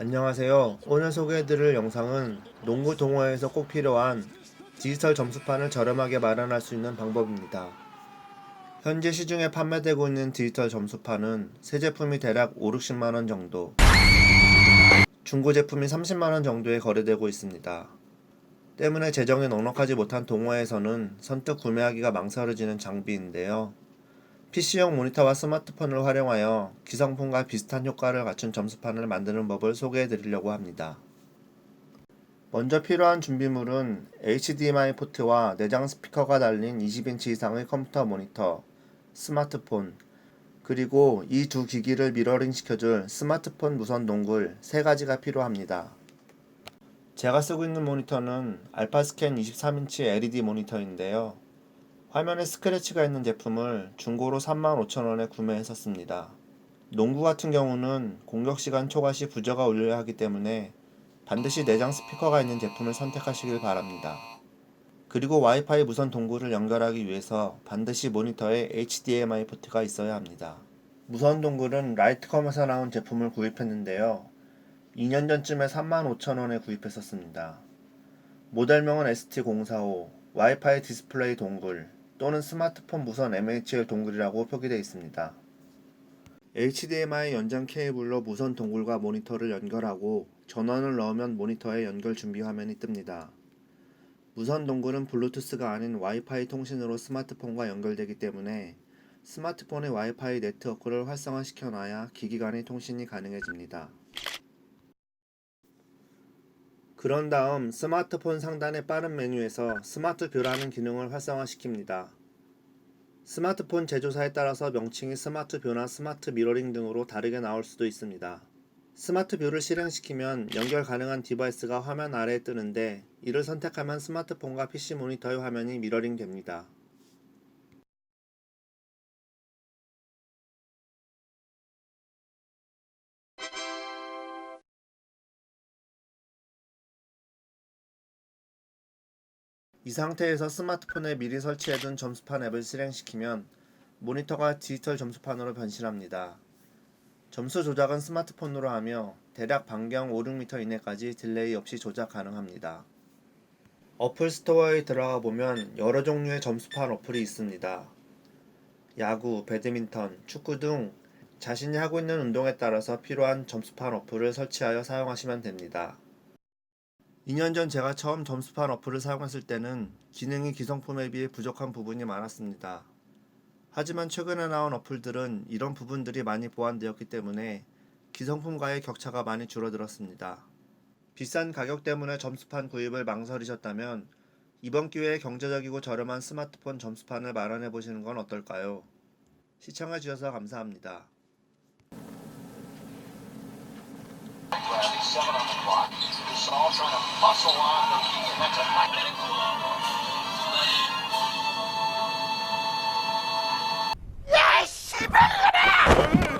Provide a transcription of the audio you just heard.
안녕하세요. 오늘 소개해드릴 영상은 농구 동호회에서 꼭 필요한 디지털 점수판을 저렴하게 마련할 수 있는 방법입니다. 현재 시중에 판매되고 있는 디지털 점수판은 새 제품이 대략 5, 60만원 정도, 중고 제품이 30만원 정도에 거래되고 있습니다. 때문에 재정이 넉넉하지 못한 동호회에서는 선뜻 구매하기가 망설여지는 장비인데요. PC용 모니터와 스마트폰을 활용하여 기성품과 비슷한 효과를 갖춘 점수판을 만드는 법을 소개해 드리려고 합니다. 먼저 필요한 준비물은 HDMI 포트와 내장 스피커가 달린 20인치 이상의 컴퓨터 모니터, 스마트폰, 그리고 이 두 기기를 미러링 시켜줄 스마트폰 무선 동굴 세 가지가 필요합니다. 제가 쓰고 있는 모니터는 알파스캔 23인치 LED 모니터인데요. 화면에 스크래치가 있는 제품을 중고로 35,000원에 구매했었습니다. 농구 같은 경우는 공격 시간 초과 시 부저가 울려야 하기 때문에 반드시 내장 스피커가 있는 제품을 선택하시길 바랍니다. 그리고 와이파이 무선 동굴을 연결하기 위해서 반드시 모니터에 HDMI 포트가 있어야 합니다. 무선 동굴은 라이트컴에서 나온 제품을 구입했는데요. 2년 전쯤에 35,000원에 구입했었습니다. 모델명은 ST045, 와이파이 디스플레이 동굴 또는 스마트폰 무선 MHL 동굴이라고 표기되어 있습니다. HDMI 연장 케이블로 무선 동굴과 모니터를 연결하고 전원을 넣으면 모니터에 연결 준비 화면이 뜹니다. 무선 동굴은 블루투스가 아닌 와이파이 통신으로 스마트폰과 연결되기 때문에 스마트폰의 와이파이 네트워크를 활성화시켜 놔야 기기 간의 통신이 가능해집니다. 그런 다음 스마트폰 상단의 빠른 메뉴에서 스마트 뷰라는 기능을 활성화시킵니다. 스마트폰 제조사에 따라서 명칭이 스마트 뷰나 스마트 미러링 등으로 다르게 나올 수도 있습니다. 스마트 뷰를 실행시키면 연결 가능한 디바이스가 화면 아래에 뜨는데 이를 선택하면 스마트폰과 PC 모니터의 화면이 미러링 됩니다. 이 상태에서 스마트폰에 미리 설치해둔 점수판 앱을 실행시키면 모니터가 디지털 점수판으로 변신합니다. 점수 조작은 스마트폰으로 하며 대략 반경 5, 6m 이내까지 딜레이 없이 조작 가능합니다. 어플 스토어에 들어가 보면 여러 종류의 점수판 어플이 있습니다. 야구, 배드민턴, 축구 등 자신이 하고 있는 운동에 따라서 필요한 점수판 어플을 설치하여 사용하시면 됩니다. 2년 전 제가 처음 점수판 어플을 사용했을 때는 기능이 기성품에 비해 부족한 부분이 많았습니다. 하지만 최근에 나온 어플들은 이런 부분들이 많이 보완되었기 때문에 기성품과의 격차가 많이 줄어들었습니다. 비싼 가격 때문에 점수판 구입을 망설이셨다면 이번 기회에 경제적이고 저렴한 스마트폰 점수판을 마련해 보시는 건 어떨까요? 시청해 주셔서 감사합니다. and all trying to muscle on the key, and that's a nice.